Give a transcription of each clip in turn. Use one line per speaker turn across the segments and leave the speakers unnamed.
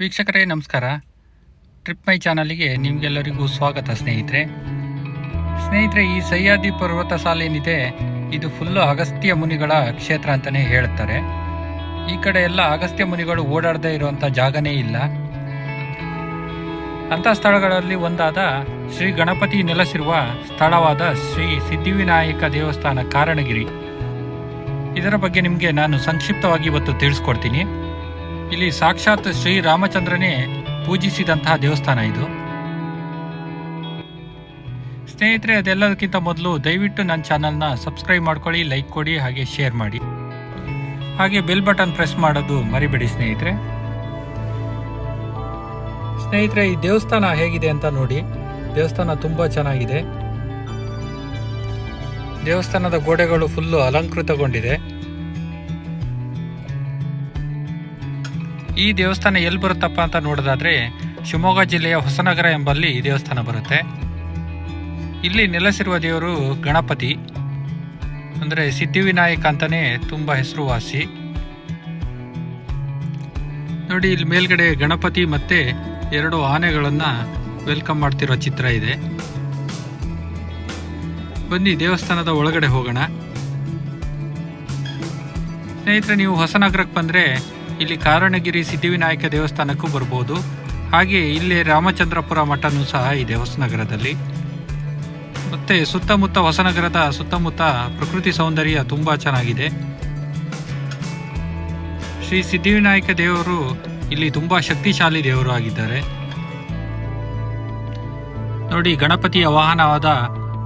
ವೀಕ್ಷಕರೇ, ನಮಸ್ಕಾರ. ಟ್ರಿಪ್ ಮೈ ಚಾನಲಿಗೆ ನಿಮಗೆಲ್ಲರಿಗೂ ಸ್ವಾಗತ ಸ್ನೇಹಿತರೆ. ಸ್ನೇಹಿತರೆ, ಈ ಸಹ್ಯಾದ್ರಿ ಪರ್ವತ ಸಾಲೇನಿದೆ. ಇದು ಫುಲ್ಲು ಅಗಸ್ತ್ಯ ಮುನಿಗಳ ಕ್ಷೇತ್ರ ಅಂತಲೇ ಹೇಳ್ತಾರೆ ಈ ಕಡೆ ಎಲ್ಲ ಅಗಸ್ತ್ಯ ಮುನಿಗಳು ಓಡಾಡದೇ ಇರುವಂಥ ಜಾಗನೇ ಇಲ್ಲ. ಅಂಥ ಸ್ಥಳಗಳಲ್ಲಿ ಒಂದಾದ ಶ್ರೀ ಗಣಪತಿ ನೆಲೆಸಿರುವ ಸ್ಥಳವಾದ ಶ್ರೀ ಸಿದ್ಧಿವಿನಾಯಕ ದೇವಸ್ಥಾನ ಕಾರಣಗಿರಿ. ಇದರ ಬಗ್ಗೆ ನಿಮಗೆ ನಾನು ಸಂಕ್ಷಿಪ್ತವಾಗಿ ಇವತ್ತು ತಿಳಿಸ್ಕೊಡ್ತೀನಿ. ಇಲ್ಲಿ ಸಾಕ್ಷಾತ್ ಶ್ರೀ ರಾಮಚಂದ್ರನೇ ಪೂಜಿಸಿದಂತಹ ದೇವಸ್ಥಾನ ಇದು. ಸ್ನೇಹಿತರೆ, ಅದೆಲ್ಲದಕ್ಕಿಂತ ಮೊದಲು ದಯವಿಟ್ಟು ನನ್ನ ಚಾನಲ್ನ ಸಬ್ಸ್ಕ್ರೈಬ್ ಮಾಡ್ಕೊಳ್ಳಿ, ಲೈಕ್ ಕೊಡಿ, ಹಾಗೆ ಶೇರ್ ಮಾಡಿ. ಹಾಗೆ ಬೆಲ್ ಬಟನ್ ಪ್ರೆಸ್ ಮಾಡೋದು ಮರಿಬೇಡಿ ಸ್ನೇಹಿತರೆ. ಸ್ನೇಹಿತರೆ, ಈ ದೇವಸ್ಥಾನ ಹೇಗಿದೆ ಅಂತ ನೋಡಿ. ದೇವಸ್ಥಾನ ತುಂಬ ಚೆನ್ನಾಗಿದೆ. ದೇವಸ್ಥಾನದ ಗೋಡೆಗಳು ಫುಲ್ಲು ಅಲಂಕೃತಗೊಂಡಿದೆ. ಈ ದೇವಸ್ಥಾನ ಎಲ್ಲಿ ಬರುತ್ತಪ್ಪ ಅಂತ ನೋಡೋದಾದ್ರೆ ಶಿವಮೊಗ್ಗ ಜಿಲ್ಲೆಯ ಹೊಸನಗರ ಎಂಬಲ್ಲಿ ಈ ದೇವಸ್ಥಾನ ಬರುತ್ತೆ. ಇಲ್ಲಿ ನೆಲೆಸಿರುವ ದೇವರು ಗಣಪತಿ. ಅಂದರೆ ಸಿದ್ಧಿವಿನಾಯಕ ಅಂತಲೇ ತುಂಬ ಹೆಸರುವಾಸಿ. ನೋಡಿ, ಇಲ್ಲಿ ಮೇಲ್ಗಡೆ ಗಣಪತಿ ಮತ್ತೆ ಎರಡು ಆನೆಗಳನ್ನು ವೆಲ್ಕಮ್ ಮಾಡ್ತಿರೋ ಚಿತ್ರ ಇದೆ. ಬನ್ನಿ, ದೇವಸ್ಥಾನದ ಒಳಗಡೆ ಹೋಗೋಣ. ಸ್ನೇಹಿತರೆ, ನೀವು ಹೊಸನಗರಕ್ಕೆ ಬಂದರೆ ಇಲ್ಲಿ ಕಾರಣಗಿರಿ ಸಿದ್ಧಿವಿನಾಯಕ ದೇವಸ್ಥಾನಕ್ಕೂ ಬರ್ಬೋದು. ಹಾಗೆ ಇಲ್ಲಿ ರಾಮಚಂದ್ರಪುರ ಮಠನೂ ಸಹ ಇದೆ ಹೊಸನಗರದಲ್ಲಿ ಮತ್ತೆ ಸುತ್ತಮುತ್ತ ಹೊಸನಗರದ ಸುತ್ತಮುತ್ತ ಪ್ರಕೃತಿ ಸೌಂದರ್ಯ ತುಂಬ ಚೆನ್ನಾಗಿದೆ. ಶ್ರೀ ಸಿದ್ಧಿವಿನಾಯಕ ದೇವರು ಇಲ್ಲಿ ತುಂಬ ಶಕ್ತಿಶಾಲಿ ದೇವರು ಆಗಿದ್ದಾರೆ. ನೋಡಿ ಗಣಪತಿಯ ವಾಹನವಾದ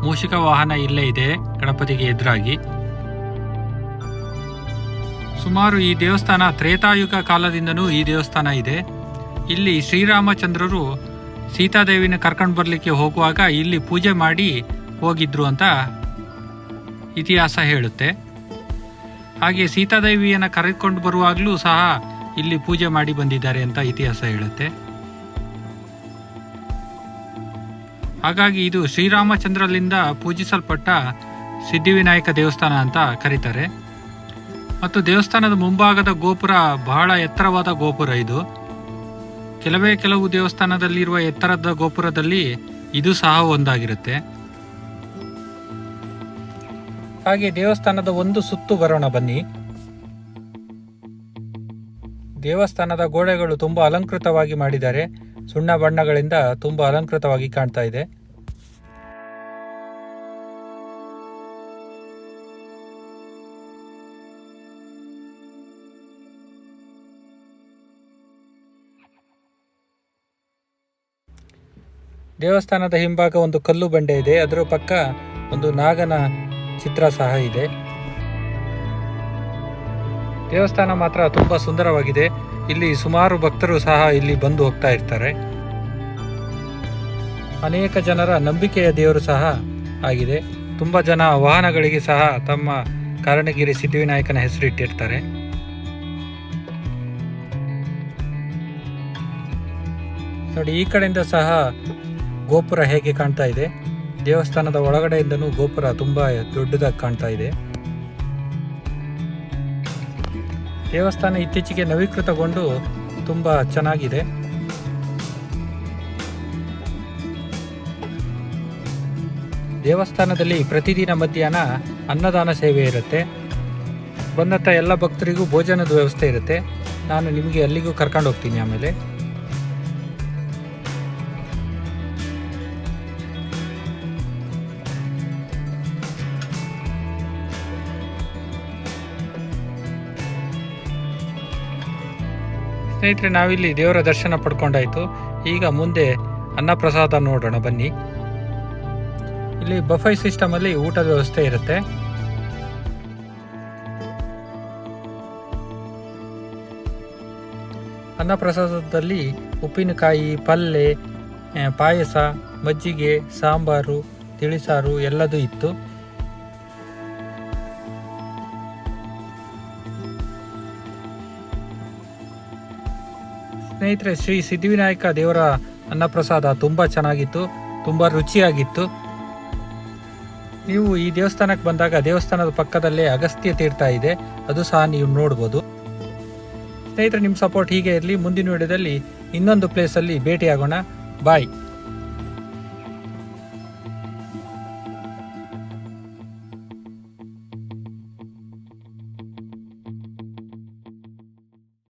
ಮೂಷಿಕ ವಾಹನ ಇಲ್ಲೇ ಇದೆ, ಗಣಪತಿಗೆ ಎದುರಾಗಿ. ಸುಮಾರು ಈ ದೇವಸ್ಥಾನ ತ್ರೇತಾಯುಗ ಕಾಲದಿಂದನೂ ಈ ದೇವಸ್ಥಾನ ಇದೆ. ಇಲ್ಲಿ ಶ್ರೀರಾಮಚಂದ್ರರು ಸೀತಾದೇವಿನ ಕರ್ಕೊಂಡು ಬರಲಿಕ್ಕೆ ಹೋಗುವಾಗ ಇಲ್ಲಿ ಪೂಜೆ ಮಾಡಿ ಹೋಗಿದ್ರು ಅಂತ ಇತಿಹಾಸ ಹೇಳುತ್ತೆ. ಹಾಗೆ ಸೀತಾದೇವಿಯನ್ನು ಕರೆದುಕೊಂಡು ಬರುವಾಗಲೂ ಸಹ ಇಲ್ಲಿ ಪೂಜೆ ಮಾಡಿ ಬಂದಿದ್ದಾರೆ ಅಂತ ಇತಿಹಾಸ ಹೇಳುತ್ತೆ. ಹಾಗಾಗಿ ಇದು ಶ್ರೀರಾಮಚಂದ್ರಲಿಂದ ಪೂಜಿಸಲ್ಪಟ್ಟ ಸಿದ್ಧಿವಿನಾಯಕ ದೇವಸ್ಥಾನ ಅಂತ ಕರೀತಾರೆ. ಮತ್ತು ದೇವಸ್ಥಾನದ ಮುಂಭಾಗದ ಗೋಪುರ ಬಹಳ ಎತ್ತರವಾದ ಗೋಪುರ ಇದು. ಕೆಲವೇ ಕೆಲವು ದೇವಸ್ಥಾನದಲ್ಲಿರುವ ಎತ್ತರದ ಗೋಪುರದಲ್ಲಿ ಇದು ಸಹ ಒಂದಾಗಿರುತ್ತೆ. ಹಾಗೆ ದೇವಸ್ಥಾನದ ಒಂದು ಸುತ್ತು ಬರೋಣ ಬನ್ನಿ. ದೇವಸ್ಥಾನದ ಗೋಡೆಗಳು ತುಂಬಾ ಅಲಂಕೃತವಾಗಿ ಮಾಡಿದ್ದಾರೆ. ಸುಣ್ಣ ಬಣ್ಣಗಳಿಂದ ತುಂಬಾ ಅಲಂಕೃತವಾಗಿ ಕಾಣ್ತಾ ಇದೆ. ದೇವಸ್ಥಾನದ ಹಿಂಭಾಗ ಒಂದು ಕಲ್ಲು ಬಂಡೆ ಇದೆ. ಅದರ ಪಕ್ಕ ಒಂದು ನಾಗನ ಚಿತ್ರ ಸಹ ಇದೆ. ದೇವಸ್ಥಾನ ಮಾತ್ರ ತುಂಬಾ ಸುಂದರವಾಗಿದೆ. ಇಲ್ಲಿ ಸುಮಾರು ಭಕ್ತರು ಸಹ ಇಲ್ಲಿ ಬಂದು ಹೋಗ್ತಾ ಇರ್ತಾರೆ. ಅನೇಕ ಜನರ ನಂಬಿಕೆಯ ದೇವರು ಸಹ ಆಗಿದೆ. ತುಂಬಾ ಜನ ವಾಹನಗಳಿಗೆ ಸಹ ತಮ್ಮ ಕಾರಣಗಿರಿ ಸಿದ್ಧಿವಿನಾಯಕನ ಹೆಸರಿಟ್ಟಿರ್ತಾರೆ ನೋಡಿ, ಈ ಕಡೆಯಿಂದ ಸಹ ಗೋಪುರ ಹೇಗೆ ಕಾಣ್ತಾ ಇದೆ? ದೇವಸ್ಥಾನದ ಒಳಗಡೆಯಿಂದನೂ ಗೋಪುರ ತುಂಬಾ ದೊಡ್ಡದಾಗಿ ಕಾಣ್ತಾ ಇದೆ. ದೇವಸ್ಥಾನ ಇತ್ತೀಚೆಗೆ ನವೀಕೃತಗೊಂಡು ತುಂಬಾ ಚೆನ್ನಾಗಿದೆ. ದೇವಸ್ಥಾನದಲ್ಲಿ ಪ್ರತಿದಿನ ಮಧ್ಯಾಹ್ನ ಅನ್ನದಾನ ಸೇವೆ ಇರುತ್ತೆ. ಬಂದಂಥ ಎಲ್ಲ ಭಕ್ತರಿಗೂ ಭೋಜನದ ವ್ಯವಸ್ಥೆ ಇರುತ್ತೆ. ನಾನು ನಿಮಗೆ ಅಲ್ಲಿಗೂ ಕರ್ಕೊಂಡು ಹೋಗ್ತೀನಿ ಆಮೇಲೆ. ಸ್ನೇಹಿತರೆ, ನಾವಿಲ್ಲಿ ದೇವರ ದರ್ಶನ ಪಡ್ಕೊಂಡಾಯ್ತು. ಈಗ ಮುಂದೆ ಅನ್ನಪ್ರಸಾದ ನೋಡೋಣ, ಬನ್ನಿ. ಇಲ್ಲಿ ಬಫೈ ಸಿಸ್ಟಮ್ ಅಲ್ಲಿ ಊಟದ ವ್ಯವಸ್ಥೆ ಇರುತ್ತೆ. ಅನ್ನಪ್ರಸಾದದಲ್ಲಿ ಉಪ್ಪಿನಕಾಯಿ ಪಲ್ಯ ಪಾಯಸ, ಮಜ್ಜಿಗೆ, ಸಾಂಬಾರು, ತಿಳಿಸಾರು ಎಲ್ಲದೂ ಇತ್ತು. ಸ್ನೇಹಿತರೆ, ಶ್ರೀ ಸಿದ್ಧಿವಿನಾಯಕ ದೇವರ ಅನ್ನಪ್ರಸಾದ ತುಂಬ ಚೆನ್ನಾಗಿತ್ತು, ತುಂಬ ರುಚಿಯಾಗಿತ್ತು. ನೀವು ಈ ದೇವಸ್ಥಾನಕ್ಕೆ ಬಂದಾಗ ದೇವಸ್ಥಾನದ ಪಕ್ಕದಲ್ಲೇ ಅಗಸ್ತ್ಯ ತೀರ್ಥ ಇದೆ, ಅದು ಸಹ ನೀವು ನೋಡ್ಬೋದು. ಸ್ನೇಹಿತರೆ, ನಿಮ್ಮ ಸಪೋರ್ಟ್ ಹೀಗೆ ಇರಲಿ. ಮುಂದಿನ ವಿಡಿಯೋದಲ್ಲಿ ಇನ್ನೊಂದು ಪ್ಲೇಸಲ್ಲಿ ಭೇಟಿಯಾಗೋಣ. ಬಾಯ್